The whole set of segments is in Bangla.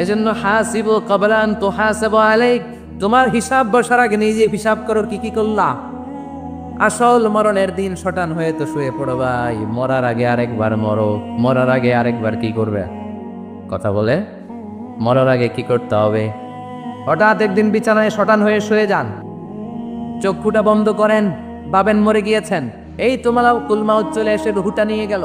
এজন্য হাসিব কবলান তো হাসেব আলাইক, তোমার হিসাব বসার আগে নিজে হিসাব করো কি কি করলা। আসল মরণের দিন শটান হয়ে তো শুয়ে পড়ো ভাই, মরার আগে আরেকবার মরো, মরার আগে আরেকবার কি করবে? কথা বলে, মরার আগে কি করতে হবে? হঠাৎ একদিন বিছানায় শটান হয়ে শুয়ে যান। চক্ষুটা বন্ধ করেন, বাবেন মরে গিয়েছেন। এই তোমার কুলমাউত চলে এসে রুহুটা নিয়ে গেল।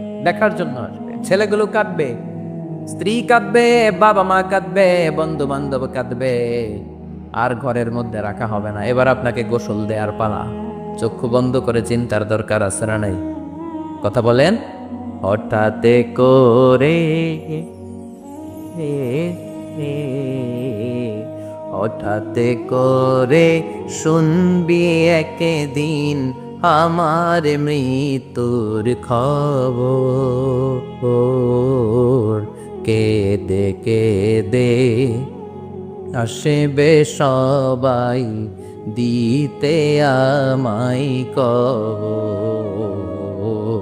দেখার জন্য আসবে। ছেলেগুলো কাঁদবে, স্ত্রী কাঁদবে, বাবা মা কাঁদবে বন্ধু বান্ধব কাঁদবে। আর ঘরের মধ্যে রাখা হবে না। এবার আপনাকে গোসল দেয়ার পালা। চক্ষু বন্ধ করে চিন্তার দরকার আছে না নাই? কথা বলেন? হঠাৎ করে হঠাৎ করে শুনবি একদিন আমার মৃত্যুর খবর। কেদে কেদে আসবে সবাই দিতে আমাই কবর।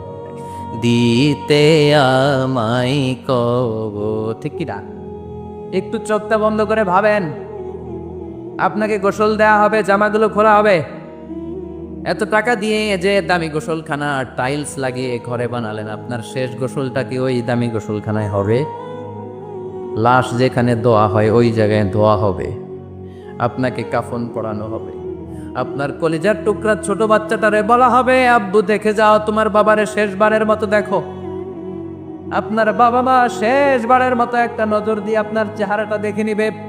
দিতে আমাই কবর। ঠিক কি না? একটু চোখটা বন্ধ করে ভাবেন। আপনাকে গোসল দেয়া হবে, জামাগুলো খোলা হবে। এত টাকা দিয়ে যে দামি গোসলখানা আর টাইলস লাগিয়ে ঘরে বানালেন, আপনার শেষ গোসলটা কি ওই দামি গোসলখানায় হবে? লাশ যেখানে দোয়া হয়, ওই জায়গায় ধোয়া হবে। আপনাকে কাফন পড়ানো হবে। আপনার কলিজার টুকরা ছোট বাচ্চাটারে বলা হবে, আব্বু, দেখে যাও, তোমার বাবারে শেষবারের মতো দেখো। আপনার বাবা মা শেষবারের মতো একটা নজর দিয়ে আপনার চেহারাটা দেখে নিবে।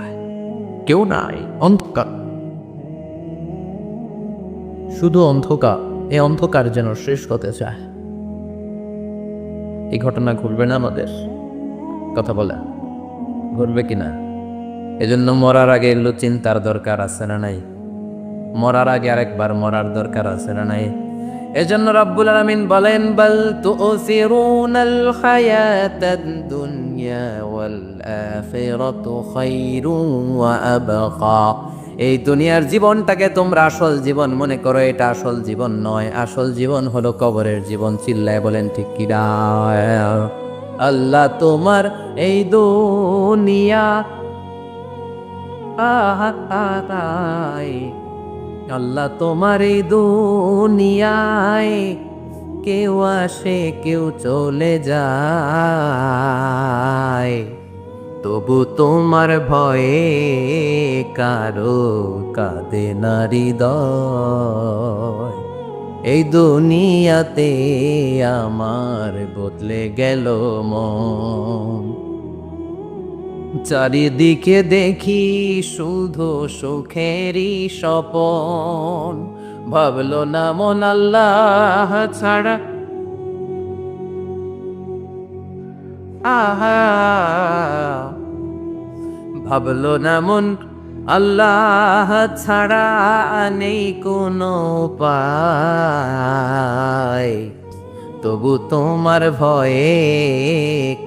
কেউ নাই। অন্ধকার। শুধু অন্ধকার এই অন্ধকার যেন শেষ হতে চায়। এই ঘটনা ঘুরবে না আমাদের। কথা বলে। ঘুরবে কিনা? এজন্য মরার আগে এগুলো চিন্তার দরকার আছে না নাই? মরার আগে আরেকবার মরার দরকার আছে না নাই? এজন্য রব্বুল আলামিন বলেন, বল তুসিরুনাল হায়াতাদ দুনিয়া এই দুনিয়ার জীবনটাকে তোমরা আসল জীবন মনে করো, এটা আসল জীবন নয়। আসল জীবন হলো কবরের জীবন, চিল্লায় বলেন, ঠিক কিনা আল্লাহ তোমার এই দুনিয়া আহাই আল্লাহ তোমার এই দুনিয়ায় কেউ আসে, কেউ চলে যায়। তবু তোমার ভয়ে কারও কাঁদে নারী দয় এই দুনিয়াতে আমার বদলে গেল মন। চারিদিকে দেখি শুধু সুখেরই স্বপন। ভাবলো না মন আল্লাহ ছাড়া আহা। ভাবলো না মন আল্লাহ ছাড়া নেই কোনো উপায়। তবু তোমার ভয়ে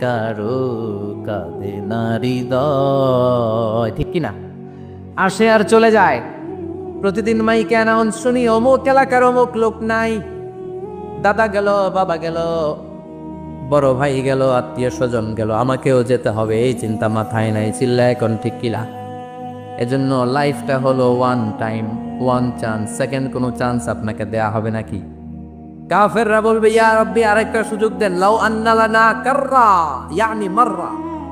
কারও কাঁদে নারী ঠিক কিনা? আসে আর চলে যায়। প্রতিদিন মাইকে অ্যানাউন্স শুনি, অমুক এলাকার অমুক লোক নাই। দাদা গেল, বাবা গেল, বড় ভাই গেল, আত্মীয় স্বজন গেল, আমাকেও যেতে হবে, এই চিন্তা মাথায় নাই চিল্লা এখন ঠিক কিলা এজন্য লাইফটা হলো one time one chance second কোনো চান্স আপনাকে দেয়া হবে নাকি? কাফেররা বলবে, ইয়া রব্বি, আরেকটা সুযোগ দেন। লাউ আন্নালানা কাররা, ইয়ানি মাররা।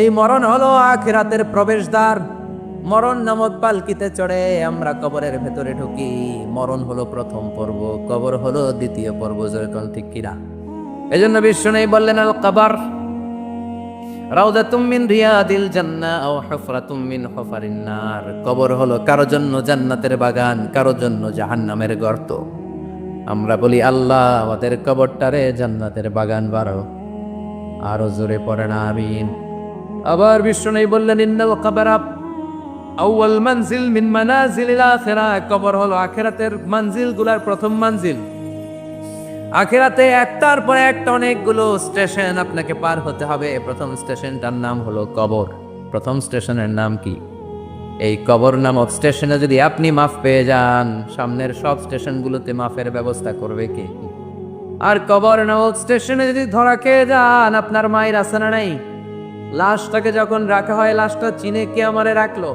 এই মরণ হলো আখিরাতের প্রবেশদ্বার। মরণ নামক পালকিতে চড়ে আমরা কবরের ভেতরে ঢুকি। মরণ হলো প্রথম পর্ব, কবর হলো দ্বিতীয় পর্ব যেরকম ঠিক কিরা এজন্য বিশ্ব নেই বললেন, আল কবর রাউদাতুম মিন রিয়াদিল জান্নাহ আও হুফরাতুম মিন হুফারিন নার। কবর হলো কারও জন্য জান্নাতের বাগান, কারও জন্য জাহান্নামের গর্ত। আমরা বলি, আল্লাহ, আমাদের কবরটারে জান্নাতের বাগান বারো আরও জোরে পড়ে না আমিন। আবার বিষ্ণু বললেন ইন্নাল কবর আউয়াল মানজিল মিন মানাজিলিল আখিরা। কবর হলো আখিরাতের মানজিল, গুলার প্রথম মানজিল। আখেরাতে একটার পর একটা অনেকগুলো স্টেশন আপনাকে পার হতে হবে। প্রথম স্টেশনটার নাম হলো কবর। প্রথম স্টেশনের নাম কি? এই কবর নামক স্টেশনে যদি আপনি মাফ পেয়ে যান, সামনের সব স্টেশনগুলোতে মাফের ব্যবস্থা করবে কে? আর কবর নামক স্টেশনে যদি ধরা খেয়ে যান, আপনার মায়ের আসানা নেই। লাশটাকে যখন রাখা হয়, লাশটা চিনে কে আমারে রাখল?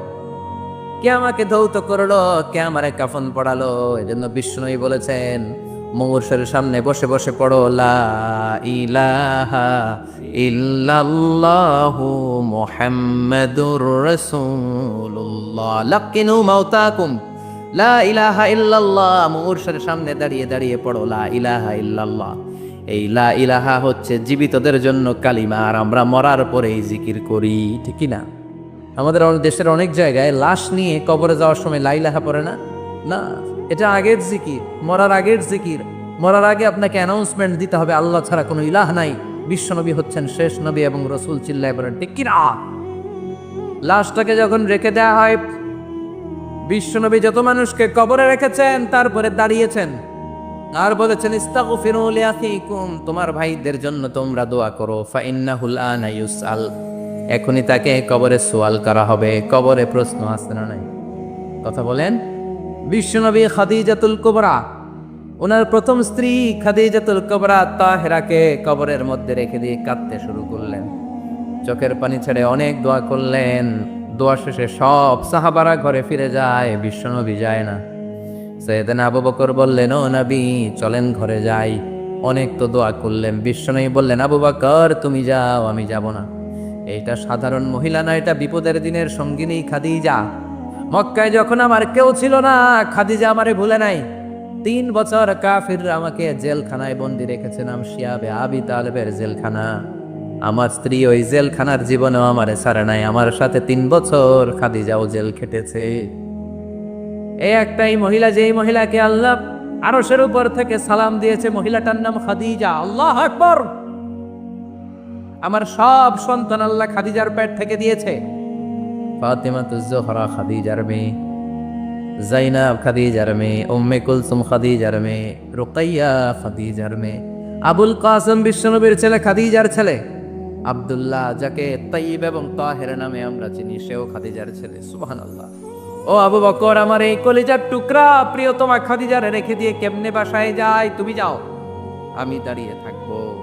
কে আমাকে ধৌত করল? কে আমারে কাফন পড়ালো? এই জন্য বিষ্ণুই বলেছেন মৌর্ষের সামনে বসে বসে পড়ো, লা ইলাহা ইল্লাল্লাহু মুহাম্মাদুর লা ইলাহা সামনে দাঁড়িয়ে দাঁড়িয়ে পড়ো, লা ইলাহা ইল্লাল্লাহ। এই লা ইলাহা হচ্ছে জীবিতদের জন্য কালিমা, আর আমরা মরার পরেই জিকির করি, ঠিক না? আমাদের দেশের অনেক জায়গায় লাশ নিয়ে কবরে যাওয়ার সময় লাইলাহা পড়ে না? না, এটা আগের জিকির, মরার আগের জিকির। মরার আগে আপনাকে অ্যানাউন্সমেন্ট দিতে হবে, আল্লাহ ছাড়া কোনো ইলাহ নাই। বিশ্বনবী হচ্ছেন শেষ নবী এবং রসুল চিল্লায় বলেন, ঠিক কিনা লাশটাকে যখন রেখে দেওয়া হয় বিশ্বনবী যত মানুষকে কবরে রেখেছেন, তারপরে দাঁড়িয়েছেন। আর বলেছেন তোমার ভাইদের জন্য তোমরা দোয়া করো এখনই তাকে কবরে সোয়াল করা হবে, কবরে প্রশ্ন আসছে না নাই? কথা বলেন। বিশ্বনবী খাদিজাতুল কুবরা, ওনার প্রথম স্ত্রী খাদিজাতুল কুবরা তাহেরাকে কবরের মধ্যে রেখে দিয়ে কাঁদতে শুরু করলেন। চোখের পানি ছেড়ে অনেক দোয়া করলেন, দোয়া শেষে সব সাহাবারা ঘরে ফিরে যায়, বিশ্বনবী যায় না। সৈয়দান আবু বকর বললেন, ও নবী, চলেন ঘরে যাই। অনেক তো দোয়া করলেন। বিশ্বনবী বললেন, আবু বকর, তুমি যাও, আমি যাব না। এইটা সাধারণ মহিলা না, এটা বিপদের দিনের সঙ্গিনী খাদিজা। মক্কায় যখন আমার কেউ ছিল না, খাদিজা আমারে ভুলে নাই। তিন বছর কাফির আমাকে জেলখানায় বন্দি রেখেছিলাম শিয়াবে আবি তালেবের জেলখানা। আমার স্ত্রী ওই জেলখানার জীবনেও আমারে ছাড়ে নাই। আমার সাথে তিন বছর খাদিজাও জেল খেটেছে। এই একটাই মহিলা, যেই মহিলাকে আল্লাহ আরশের উপর থেকে সালাম দিয়েছে, মহিলাটার নাম খাদিজা। আল্লাহ আকবর! আমার সব সন্তান আল্লাহ খাদিজার পেট থেকে দিয়েছে। ফাতেমা তুজোহরা খাদিজার মেয়ে, জাইনাব খাদিজার মেয়ে, উম্মে কুলসুম খাদিজার মেয়ে, রুকাইয়া খাদিজার মেয়ে, আবুল কাসম বিশ্বনবীর ছেলে খাদিজার ছেলে, আব্দুল্লাহ যাকে তাইব এবং তাহের নামে আমরা চিনি, সেও খাদিজার ছেলে। সুবহান আল্লাহ ও আবু বকর, আমার এই কলিজার টুকরা প্রিয়তমা খাদিজারে রেখে দিয়ে কেমনে বাসায় যায়? তুমি যাও। আমি দাঁড়িয়ে থাকব।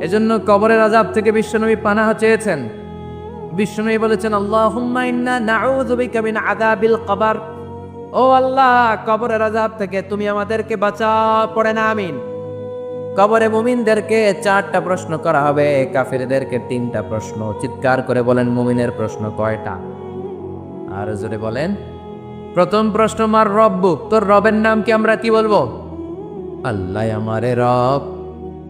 এজন্য কবরের আজাব থেকে বিশ্বনবী পানাহ চেয়েছেন। বিশ্বনবী বলেছেন মিন আযাবিল কবর। ও আল্লাহ, কবরের আজাব থেকে তুমি আমাদেরকে বাঁচা পড়ে না, আমিন। কবরে মুমিনদেরকে চারটা প্রশ্ন করা হবে, কাফিরদেরকে তিনটা প্রশ্ন। চিৎকার করে বলেন, মুমিনের প্রশ্ন কয়টা? আর জোরে বলেন, প্রথম প্রশ্ন, মার রব্বু তোর রবের নাম কি আমরা কি বলব? আল্লাহ আমারে রব,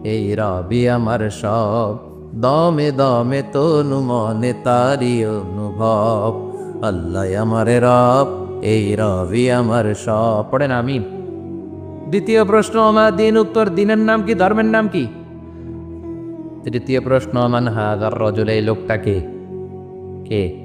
এই রবি আমার সব। দমে দমে তনু মনে তারি অনুভব। আল্লাহ আমারে রব, এই রবি আমার সব। পড়েন, আমিন। দ্বিতীয় প্রশ্ন আমার দিন? উত্তর, দিনের নাম কি? ধর্মের নাম কি? তৃতীয় প্রশ্ন, মান হাজার রজল? এই লোকটাকে কে?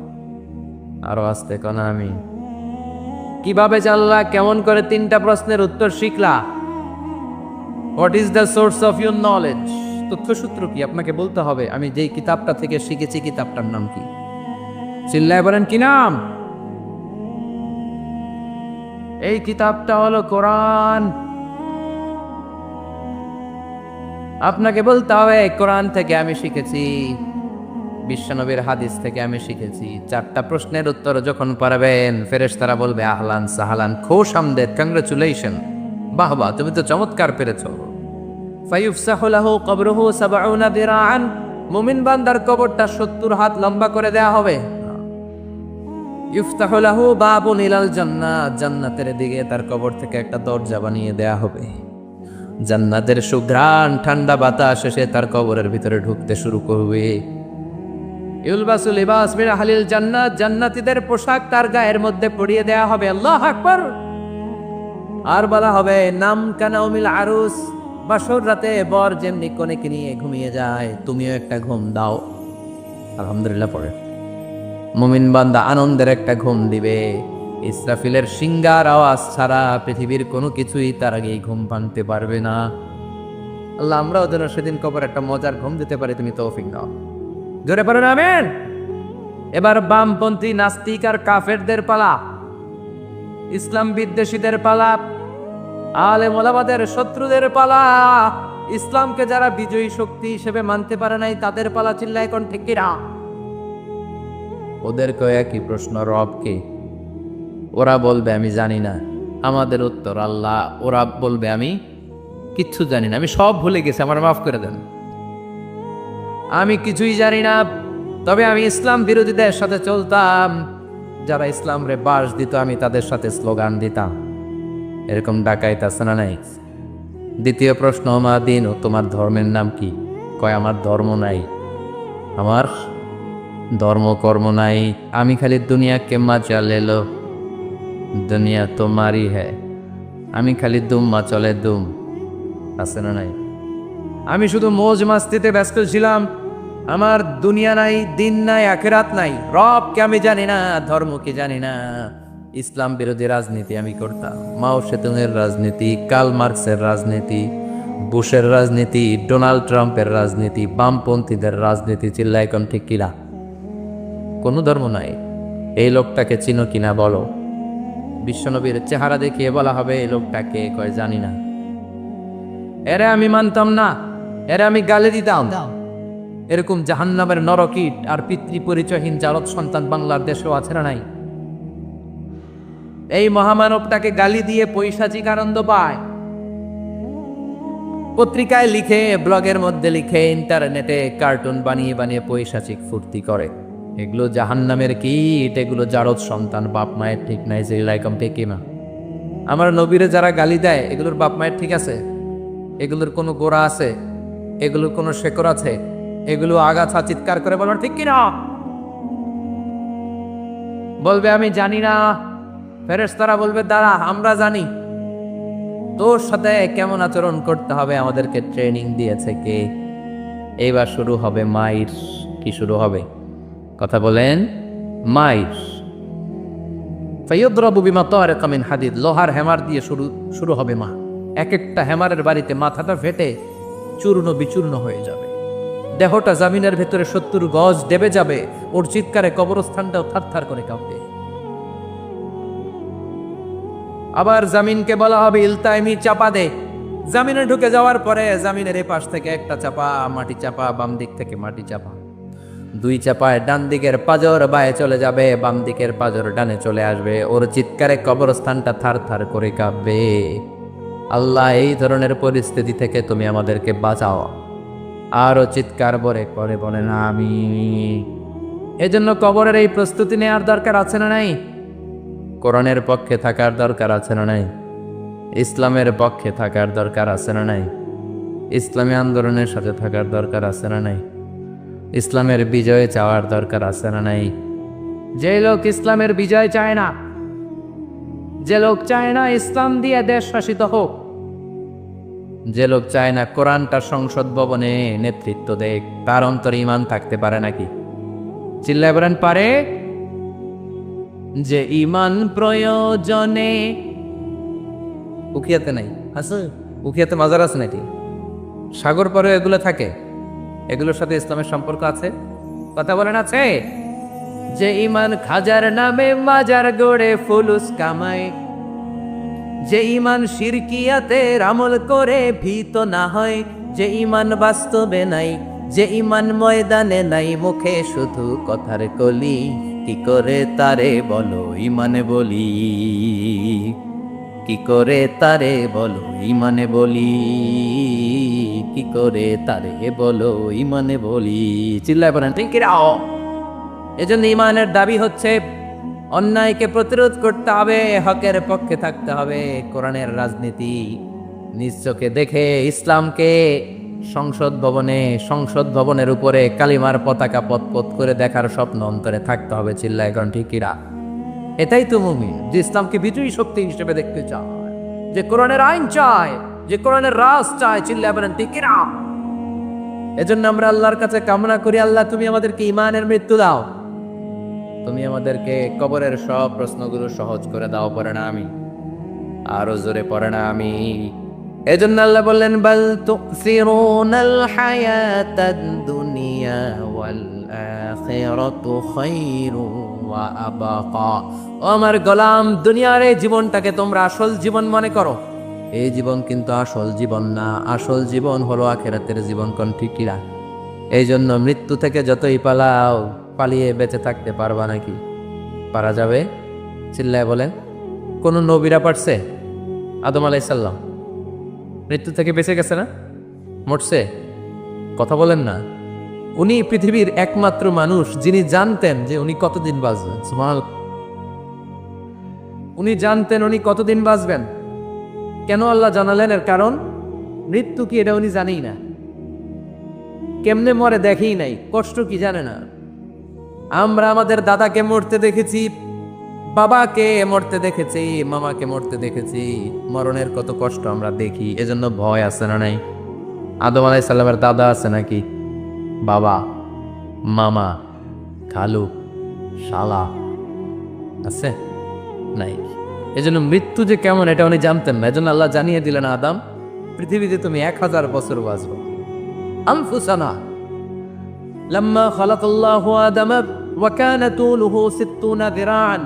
আরও আসতে কোন আমি কীভাবে জানলা, কেমন করে তিনটা প্রশ্নের উত্তর শিখলা? What is the source of your knowledge তথ্যসূত্র কি? আপনাকে বলতে হবে, আমি যেই কিতাবটা থেকে শিখেছি, কিতাবটার নাম কি? চিল্লায় বলেন, কি নাম? এই কিতাবটা হলো কোরআন। আপনাকে বলতে হবে, কোরআন থেকে আমি শিখেছি। বিশ্বনবীর হাদিস থেকে আমি শিখেছি। চারটা প্রশ্নের উত্তর যখন পারবেন ফেরেশ তারা বলবে, আহলান সাহালান, খোশ আমদেদ কংগ্রেচুলেশন বাহ বাহ, তুমি তো চমৎকার পেরেছ। ফায়ুফসাহুলাহু কবরুহু সাবউনা দিরাআন। মুমিন বান্দার কবরটা 70 হাত লম্বা করে দেয়া হবে। ইফতাহুলাহু বাবুন ইলাল জান্নাত। জান্নাতের দিকে তার কবর থেকে একটা দরজা বানিয়ে দেয়া হবে। জান্নাতের সুঘ্রাণ, ঠান্ডা বাতাস এসে তার কবরের ভিতরে ঢুকতে শুরু করবে। ইউলবাসুল লিবাস মিন আহলিল জান্নাত, জান্নাতীদের পোশাক তার গায়ের মধ্যে পরিয়ে দেয়া হবে। আল্লাহ আকবার। আর বলা হবে, নাম কানাউমিল আরুস, বাসর রাতে বর যেমনি কনেকে নিয়ে ঘুমিয়ে যায়, তুমিও একটা ঘুম দাও। আলহামদুলিল্লাহ পড়ে। মুমিন বান্দা আনন্দের একটা ঘুম দিবে। ইসরাফিলের সিঙ্গার আওয়াজ ছাড়া পৃথিবীর কোনো কিছুই তার আগে ঘুম ভাঙতে পারবে না। আল্লাহ, আমরাও যেন সেদিন কবর একটা মজার ঘুম দিতে পারি, তুমি তৌফিক দাও। জোরে পারেন আমেন। এবার বামপন্থী নাস্তিক আর কাফেরদের পালা, ইসলাম বিদ্বেষীদের পালা আলে মোলাবাদের শত্রুদের পালা, ইসলামকে যারা বিজয়ী শক্তি হিসেবে মানতে পারে নাই, তাদের পালা চিল্লায় কোন ঠিক কিনা ওদেরকে একই প্রশ্ন রবকে ওরা বলবে, আমি জানি না। আমাদের উত্তর আল্লাহ, ওরা বলবে, আমি কিচ্ছু জানি না। আমি সব ভুলে গেছি, আমার মাফ করে দেন। আমি কিছুই জানি না, তবে আমি ইসলাম বিরোধীদের সাথে চলতাম। যারা ইসলাম রে বাস দিত, আমি তাদের সাথে স্লোগান দিতাম। এরকম ডাকাইত আছে না নাই? দ্বিতীয় প্রশ্ন, মা দিন, ও তোমার ধর্মের নাম কি? কয়, আমার ধর্ম নাই। আমার ধর্ম, কর্ম নাই। আমি খালি দুনিয়া কে মজা লেলো দুনিয়া তোমারই হ্যাঁ আমি খালি দুম মা চলে দুম। আছে না নাই? আমি শুধু মোজ মাস্তিতে ব্যস্ত ছিলাম। আমার দুনিয়া নাই, দিন নাই, আখেরাত নাই রবকে আমি জানি না ধর্মকে জানি না। ইসলাম বিরোধী রাজনীতি আমি করতাম। মাও সেতুনের রাজনীতি কাল মার্কসের রাজনীতি, বুশের রাজনীতি, ডোনাল্ড ট্রাম্পের রাজনীতি, বামপন্থীদের রাজনীতি চিল্লা এখন ঠিক কিনা? কোনো ধর্ম নাই। এই লোকটাকে চিনো কিনা বলো। বিশ্বনবীর চেহারা দেখিয়ে বলা হবে, এই লোকটাকে কয় জানি না। এরে আমি মানতাম না, এরে আমি গালে দিতাম। এরকম জাহান্নামের নরকিট আর পিতৃ পরিচয়হীন জারদ সন্তান বাংলার দেশেও আছে না নাই? এই মহামানবটাকে গালি দিয়ে পৈশাচিক আনন্দ পায়। পত্রিকায় লিখে, ব্লগের মধ্যে লিখে, ইন্টারনেটে কার্টুন বানিয়ে বানিয়ে পৈশাচিক ফুর্তি করে। এগুলো জাহান্নামের কীট, এগুলো জারদ সন্তান, বাপ মায়ের ঠিক নাই, যে লাইকম টেকে না। আমার নবীরে যারা গালি দেয়, এগুলোর বাপ মায়ের ঠিক আছে? এগুলোর কোনো গোড়া আছে? এগুলোর কোনো শেকর আছে? এগুলো আগাছা চিৎকার করে বলবেন, ঠিক কিনা? বলবে, আমি জানি না। ফেরেশতারা বলবে, দাঁড়া, আমরা জানি। তোর সাথে কেমন আচরণ করতে হবে? আমাদেরকে ট্রেনিং দিয়েছে কে? এইবার শুরু হবে মাইর। কি শুরু হবে? কথা বলেন, মাইর। ফৈয়দ্রবু বিমা তরেকা মিন হাদিদ। লোহার হ্যামার দিয়ে শুরু শুরু হবে মা। এক একটা হ্যামারের বাড়িতে মাথাটা ফেটে চূর্ণ বিচূর্ণ হয়ে যাবে। দেহটা জামিনের ভেতরে সত্তর গজ দেবে যাবে। ওর চিৎকারে কবরস্থানটাও থারথার করে কাঁপবে আবার জামিনকে বলা হবে, ইলতাইমি, চাপা দে। জামিনে ঢুকে যাওয়ার পরে জামিনের এই পাশ থেকে একটা চাপা, মাটি চাপা, বাম দিক থেকে মাটি চাপা। দুই চাপায় ডান দিকের পাজর বায়ে চলে যাবে, বাম দিকের পাজর ডানে চলে আসবে। ওর চিৎকারে কবরস্থানটা থার থার করে কাঁপবে। আল্লাহ, এই ধরনের পরিস্থিতি থেকে তুমি আমাদেরকে বাঁচাও। আরও চিৎকার বলে করে বলেন আমি এজন্য কবরের এই প্রস্তুতি নেওয়ার দরকার আছে না নাই? কোরআনের পক্ষে থাকার দরকার আছে না নাই? ইসলামের পক্ষে থাকার দরকার আছে না নাই? ইসলামী আন্দোলনের সাথে থাকার দরকার আছে না নাই? ইসলামের বিজয় চাওয়ার দরকার আছে না নাই? যে লোক ইসলামের বিজয় চায় না, যে লোক চায় না ইসলাম দিয়ে দেশ শাসিত হোক যে লোক চায় না কোরআনটা সংসদ ভবনে নেতৃত্ব দেখ তার অন্তরে ইমান থাকতে পারে নাকি? চিল্লায় বলেন, পারে। যে ইমান প্রয়োজনে উখিয়াতে নাই। আছে? উখিয়াতে মাজার আছে নাকি? সাগর পরে এগুলো থাকে। এগুলোর সাথে ইসলামের সম্পর্ক আছে? কথা বলেন, আছে। যে ইমান খাজার নামে মাজার গড়ে ফুলুস কামায় যে ইমান শিরকিয়াতে আমল করে ভীত না হয়, যে ইমান বাস্তবে নাই, যে ইমান ময়দানে নাই, মুখে শুধু কথার কলি, কি করে তারে বলো ইমানে বলি? কি করে তারে বলো ইমানে বলি? কি করে তারে বলো ইমানে বলি? চিল্লায় ঠিক রাও এজন্য ইমানের দাবি হচ্ছে অন্যায়কে প্রতিরোধ করতে হবে, হকের পক্ষে থাকতে হবে, কোরআনের রাজনীতি। নিশ্চকে দেখে ইসলামকে সংসদ ভবনে, সংসদ ভবনের উপরে কালিমার পতাকা পথ করে দেখার স্বপ্ন অন্তরে থাকতে হবে চিল্লা এখন ঠিকিরা এটাই তো মুমিন, যে ইসলামকে বিজয়ী শক্তি হিসেবে দেখতে চায়, যে কোরআনের আইন চায়, যে কোরআনের রাজ চায় চিল্লা বলেন ঠিকিরা এজন্য আমরা আল্লাহর কাছে কামনা করি, আল্লাহ তুমি আমাদেরকে ইমানের মৃত্যু দাও। তুমি আমাদেরকে কবরের সব প্রশ্নগুলো সহজ করে দাও, পড়ে না আমি। আরও জোরে পড়ে না আমি। এজন্য আল্লাহ বললেন, বাল তুসিরুনাল হায়াতাদ দুনিয়া ওয়াল আখিরাতু খায়রু ওয়া আবাকা। ও আমার গোলাম, দুনিয়ার এই জীবনটাকে তোমরা আসল জীবন মনে করো। এই জীবন কিন্তু আসল জীবন না, আসল জীবন হলো আখেরাতের জীবন কোন ঠিকিরা এই জন্য মৃত্যু থেকে যতই পালাও পালিয়ে বেঁচে থাকতে পারবা নাকি? পারা যাবে? চিল্লায় বলেন, কোন নবীরা পারছে? আদম আলাইসাল্লাম মৃত্যু থেকে বেঁচে গেছে না? মরছে? কথা বলেন না। উনি পৃথিবীর একমাত্র মানুষ যিনি জানতেন যে উনি কতদিন বাঁচবেন। সুবহানাল্লাহ। উনি জানতেন উনি কতদিন বাঁচবেন। কেন আল্লাহ জানালেন এর কারণ? মৃত্যু কি এটা উনি জানেই না। কেমনে মরে দেখেই নাই, কষ্ট কি জানে না। আমরা আমাদের দাদাকে মরতে দেখেছি, বাবাকে মরতে দেখেছি, মামাকে মরতে দেখেছি। মরণের কত কষ্ট আমরা দেখি, এজন্য ভয় আছে না নাই? আদম আলাই সাল্লামের দাদা আছে নাকি? বাবা, মামা, খালু, শালা আছে নাই? এজন্য মৃত্যু যে কেমন, এটা উনি জানতেন না। এজন্য আল্লাহ জানিয়ে দিলেন, আদাম, পৃথিবীতে তুমি এক হাজার বছর বাঁচবো। আমফুসানা লাম্মা খালাতুল্লাহু আদামা ওয়াকানা তুলুহু সিত্তুনা দিরান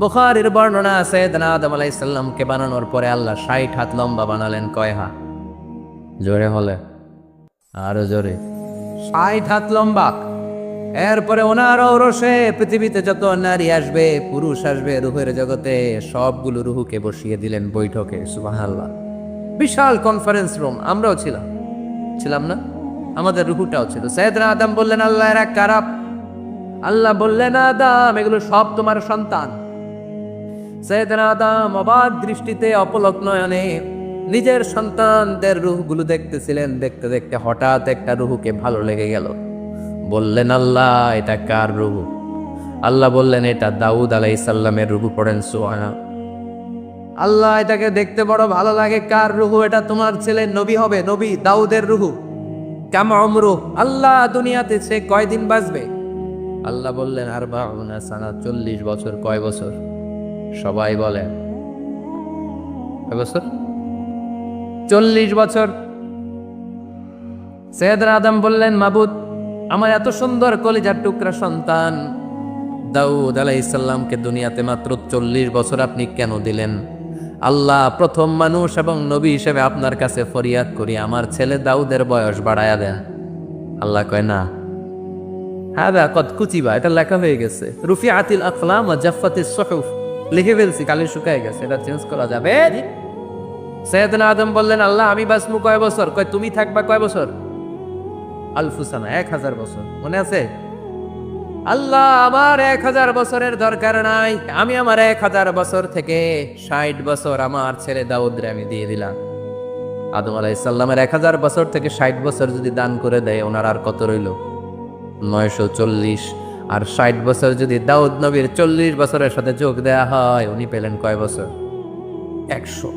বুখারীর বর্ণনা আছে দানা আদম আলাইসাল্লামকে বানানোর পরে আল্লাহ ষাট হাত লম্বা বানালেন, কয় হাত? জোরে হলে, আরও জোরে। ষাট হাত লম্বা। এরপরে ওনার ঔরসে পৃথিবীতে যত নারী আসবে, পুরুষ আসবে, রুহের জগতে সবগুলো রুহুকে বসিয়ে দিলেন বৈঠকে সুবাহাল্লাহ বিশাল কনফারেন্স রুম আমরাও ছিলাম। ছিলাম না? আমাদের রুহুটাও ছিল। সৈয়দরা আদম বললেন, আল্লাহ, এরা কারাপ আল্লাহ বললেন, আদাম, এগুলো সব তোমার সন্তান। আদম অবাক দৃষ্টিতে অপলক নয়নে নিজের সন্তানদের রুহগুলো দেখতেছিলেন। দেখতে দেখতে হঠাৎ একটা রুহুকে ভালো লেগে গেল। বললেন, আল্লাহ, এটা কার রুহু? আল্লাহ বললেন, এটা দাউদ আলাইসাল্লামের রুহু, পড়েন সোয়ানা আল্লাহ, এটাকে দেখতে বড় ভালো লাগে। কার রুহু? এটা তোমার ছেলে নবী হবে, নবী দাউদের রুহু। কাম অমরু আল্লাহ দুনিয়াতে সে কয়দিন বাঁচবে? আল্লাহ বললেন আর বাউনা সানা, চল্লিশ বছর, কয় বছর? সবাই বলে, কয় বছর? চল্লিশ বছর। সৈয়দরা আদম বললেন, মাবুদ, আমার এত সুন্দর কলিজার টুকরা সন্তান। দাউদ আলাইসাল্লামকে দুনিয়াতে মাত্র চল্লিশ বছর আপনি কেন দিলেন? আল্লাহ প্রথম মানুষ এবং নবী হিসেবে আপনার কাছে ফরিয়াদ করি, আমার ছেলে দাউদের বয়স বাড়ায়া দেন। আল্লাহ কয়, না। হ্যাঁ দা কত কুচিবা এটা লেখা হয়ে গেছে। রুফি আতিল আকলাম জাফাতি সহুফ। লিখে ফেলছি, কালি শুকায় গেছে, এটা চেঞ্জ করা যাবে। সৈয়দনা আদম বললেন, আল্লাহ, আমি বাসমু কয় বছর? কয়, তুমি থাকবা কয় বছর? আলফুসানা, এক হাজার বছর। মনে আছে? আল্লাহ, আমার এক হাজার বছরের দরকার নাই। আমি আমার এক হাজার বছর থেকে ষাট বছর আমার ছেলে দাউদরে আমি দিয়ে দিলাম। আদম আলাইসাল্লামের এক হাজার বছর থেকে ষাট বছর যদি দান করে দেয়, ওনার আর কত রইল? নয়শো চল্লিশ। আর ষাট বছর যদি দাউদ নবীর চল্লিশ বছরের সাথে যোগ দেয়া হয়, উনি পেলেন কয় বছর? একশো।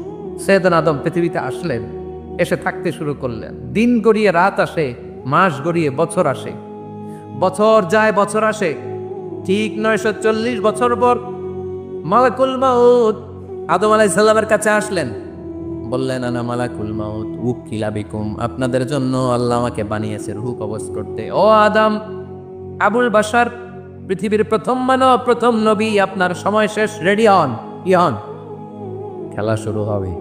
সৈয়দন আদম পৃথিবীতে আসলেন, এসে থাকতে শুরু করলেন। দিন গড়িয়ে রাত আসে, মাস গড়িয়ে বছর আসে। বছর যায়, বছর আসে। ঠিক নয়শো চল্লিশ বছর পর মালাকুল মাউত আদম আলাই সাল্লামের কাছে আসলেন। বললেন, আনা মালাকুল মাউত, উকিলা বিকুম। আপনাদের জন্য আল্লাহ আমাকে বানিয়েছে রুহ কবজ করতে। ও আদম, আবুল বাসার পৃথিবীর প্রথম মানব, প্রথম নবী, আপনার সময় শেষ। রেডি হন ইহন খেলা শুরু হবে।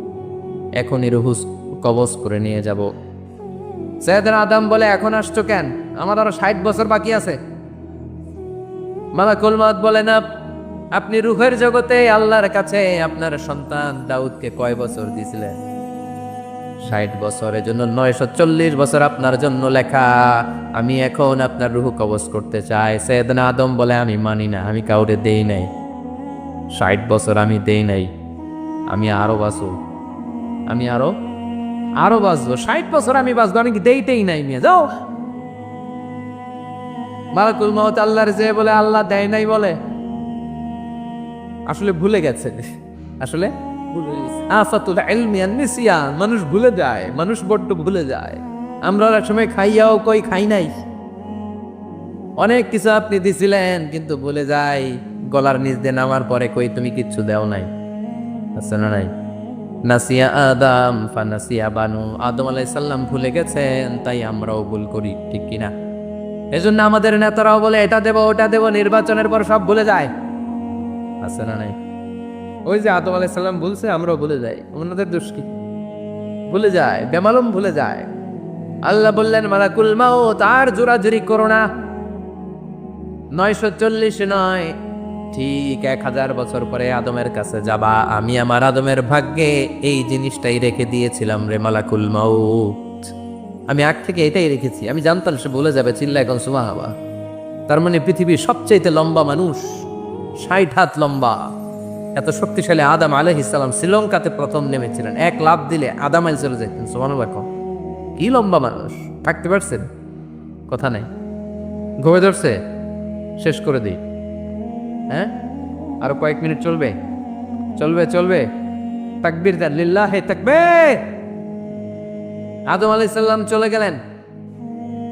এখনই রুহু কবজ করে নিয়ে যাব। সৈয়দন আদম বলে, এখন আসছো কেন? আমার আরও ষাট বছর বাকি আছে। মালাকুল মাত বলে, না আপনি রুহের জগতে আল্লাহর কাছে আপনার সন্তান দাউদকে কয় বছর দিয়েছিলেন ষাট বছরের জন্য, নয়শো চল্লিশ বছর আপনার জন্য লেখা, আমি এখন আপনার রুহ কবজ করতে চাই। সৈয়দনা আদম বলে, আমি মানি না, আমি কাউরে দেই নাই। ষাট বছর আমি দেই নাই, আমি আরও বাঁচব। আমি আরও আরও বাঁচবো। ষাট বছর আমি বাঁচবো, আমি দেইতেই নাই মেয়ে? যাও। মালাকুল মহত আল্লাহর যে বলে, আল্লাহ দেয় নাই বলে আসলে ভুলে গেছে। আসলে আফাতুল ইলমি আন নিসিয়ান, মানুষ ভুলে যায়, মানুষ বড্ড ভুলে যায়। আমরা এক সময় খাইয়াও কই খাই নাই। অনেক কিছু আপনি দিছিলেন, কিন্তু ভুলে যাই। গলার নিচ দিয়ে নামার পরে কই তুমি কিচ্ছু দেও নাই। আছে না নাই? নাসিয়া আদম ফানাসিয়া বানু। আদম আলাইসাল্লাম ভুলে গেছেন, তাই আমরাও ভুল করি, ঠিক কিনা? এজন্য আমাদের নেতারাও বলে, এটা দেব, ওটা দেব, নির্বাচনের পর সব ভুলে যায়। আছে না নাই? ওই যে আদম আলাইসাল্লাম ভুলছে আমরাও ভুলে যাই। ওনাদের দোষ কি? ভুলে যায়, বেমালুম ভুলে যায়। আল্লাহ বললেন, মালাকুল মাও তার জোরাজুরি করো না। নয়শো চল্লিশ নয়, ঠিক এক হাজার বছর পরে আদমের কাছে যাবা। আমি আমার আদমের ভাগ্যে এই জিনিসটাই রেখে দিয়েছিলাম রে মালাকুল মাউত। আমি আগ থেকে এটাই রেখেছি। আমি জানতাম সে বলে যাবে চিল্লা এখন সুমাহাবা তার মানে পৃথিবীর সবচাইতে লম্বা মানুষ। ষাট হাত লম্বা। এত শক্তিশালী আদাম আলহ ইসলাম শ্রীলঙ্কাতে প্রথম নেমেছিলেন। এক লাভ দিলে আদাম আল চলে যেতেন সোমান রাখো কি লম্বা মানুষ, থাকতে পারছেন? কথা নেই। ঘুরে ধরছে? শেষ করে দিই। হ্যাঁ? আরও কয়েক মিনিট চলবে? চলবে চলবে। তাকবির দেন, লিল্লাহ হে তাকবে আদম আলাইসাল্লাম চলে গেলেন।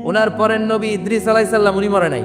ওনার পরের নবী ইদ্রিস আলাইসাল্লাম উনি মরে নাই।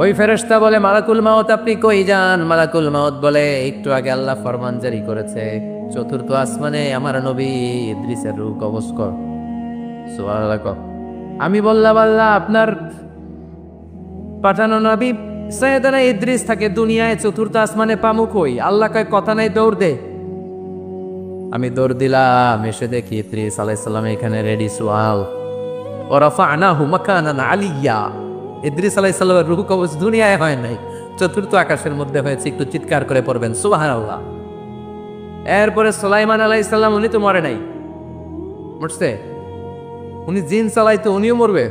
ওই ফেরেশতা বলে, মালাকুল মাউত, আপনি কই যান? মালাকুল মাউত বলে, একটু আগে আল্লাহ ফরমান জারি করেছে। চতুর্থ আসমানে আমার নবী ইদ্রিসের রূপ কবজ কর। আমি বললাম, আল্লাহ, আপনার পাঠানো নবী সৈয়দানা ইদ্রিস থাকে দুনিয়ায় চতুর্থ আসমানে পামুক হই আল্লাহ কয়, কথা নাই, দৌড় দে। আমি দৌড় দিলাম, এসে দেখি ইদ্রিস আলাইসাল্লাম এখানে রেডি সোয়াল ও রফা আনা হুমাকানা আলিয়া। ইদ্রিস আলাইসাল্লামের রুহু কবচ দুনিয়ায় হয় নাই। চতুর্থ আকাশের মধ্যে হয়েছে, একটু চিৎকার করে পড়বেন। সুবাহ আল্লাহ এরপরে সোলাইমান আলাইসাল্লাম উনি তো মরে নাই। মরছে। উনি জিন চালাইতো, উনিও মরবে।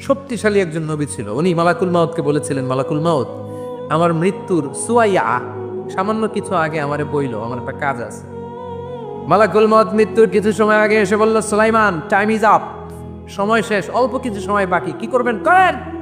শক্তিশালী একজন নবী ছিল। উনি মালাকুল মাউতকে বলেছিলেন, মালাকুল মাউত, আমার মৃত্যুর সুয়াইয়া, সামান্য কিছু আগে আমারে বইল, আমার একটা কাজ আছে। মালাকুল মাউত মৃত্যুর কিছু সময় আগে এসে বলল, সুলাইমান টাইম ইজ আপ সময় শেষ, অল্প কিছু সময় বাকি। কি করবেন? করেন!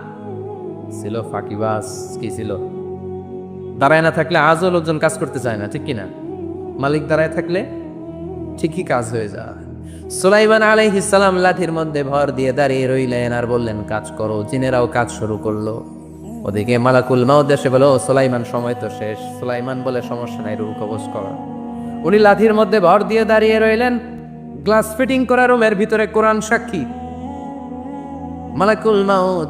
ছিল ফাঁকিবাস কি ছিল? দাঁড়ায় না থাকলে আজও লোকজন কাজ করতে চায় না, ঠিক কিনা? মালিক দাঁড়ায় থাকলে ঠিকই কাজ হয়ে যায়। সুলাইমান আলাইহিসালাম লাঠির মধ্যে ভর দিয়ে দাঁড়িয়ে রইলেন আর বললেন, কাজ করো, জিনেরাও কাজ শুরু করল। ওদিকে মালাকুল মাও দেশে বলো সুলাইমান, সময় তো শেষ। সুলাইমান বলে, সমস্যা নাই, রুহ কবজ করা। উনি লাঠির মধ্যে ভর দিয়ে দাঁড়িয়ে রইলেন, গ্লাস ফিটিং করা রুমের ভিতরে কোরআন সাক্ষী। মালাকুল মাউদ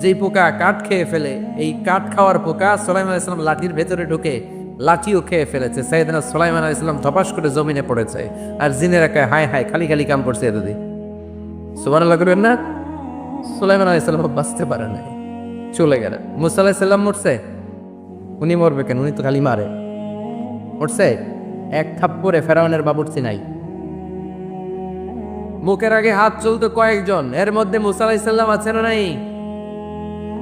যেই পোকা কাঠ খেয়ে ফেলে, এই কাঠ খাওয়ার পোকা সোলাইমান আলাইসালাম লাঠির ভেতরে ঢুকে লাঠিও খেয়ে ফেলেছে। সাইদিনা সোলাইমান আলাইসালাম ধপাস করে জমিনে পড়েছে আর জিনেরা কয়, হায় হায়, খালি খালি কাম করছে এতদিন সুমান করবেন না? সোলাইমান আলাইসালাম বাঁচতে পারে নাই। চলে গেলেন। মুসা আলাইসাল্লাম মরছে? উনি মরবে কেন? উনি তো খালি মারে। মরছে? এক থাপ্পড়ে ফেরাউনের বাবুর্চি নাই। মুখের আগে হাত চলতো কয়েকজন। এর মধ্যে মুসা আলাইসাল্লাম আছে না নাই?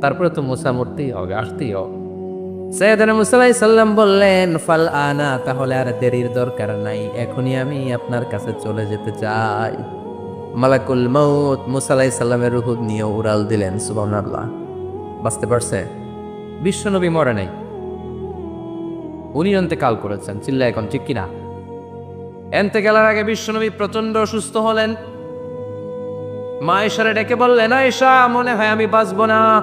তারপরে তো মুসা মরতেই হবে, আসতেই হবে। সৈয়দনা মুসালাই সাল্লাম বললেন, ফাল আনা, তাহলে আর দেরির দরকার নাই, এখনই আমি আপনার কাছে চলে যেতে চাই। মালাকুল মৌত মুসালাই সাল্লামের রুহুদ নিয়ে উড়াল দিলেন আল্লাহ বাঁচতে পারছে? বিশ্বনবী মরে নাই। উনি অন্তে কাল করেছেন চিল্লা এখন, ঠিক কিনা? গেলার আগে বিশ্বনবী প্রচণ্ড অসুস্থ হলেন। মা ঈশ্বরে ডেকে বললেন, আয়েশা, মনে হয় আমি বাঁচব না।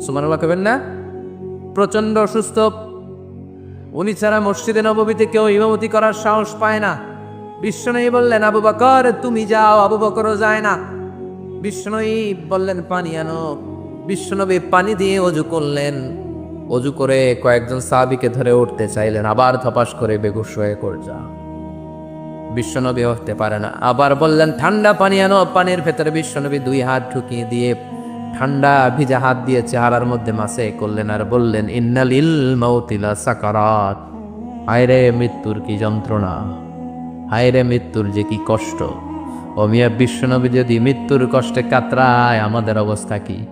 সুমানুল্লাহ কবেন না? প্রচণ্ড অসুস্থ। উনি ছাড়া মসজিদে নবমীতে কেউ ইমামতি করার সাহস পায় না। বিশ্বনবী বললেন, আবু বকর, তুমি যাও, আবু বকরও যায় না। বিশ্বনবী বললেন, পানি আনো। বিশ্বনবী পানি দিয়ে অজু করলেন। অজু করে কয়েকজন সাহাবিকে ধরে উঠতে চাইলেন, আবার ধপাস করে বেগুস হয়ে যা বিশ্বনবী হতে পারে না। আবার বললেন, ঠান্ডা পানি আনো। পানির ভেতরে বিশ্বনবী দুই হাত ঢুকিয়ে দিয়ে ঠান্ডা ভিজা হাত দিয়ে চেহারার মধ্যে মাসে করলেন আর বললেন, ইন্নালিল মৌতিলা সাকারাত। হায়রে মৃত্যুর কি যন্ত্রণা? হায়রে মৃত্যুর যে কি কষ্ট? অমিয়া বিশ্বনবী যদি মৃত্যুর কষ্টে কাতরায়, আমাদের অবস্থা কি?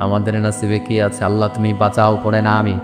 আমাদের নাসিবে কি আছে? আল্লাহ তুমি বাঁচাও, পড়ে না আমি।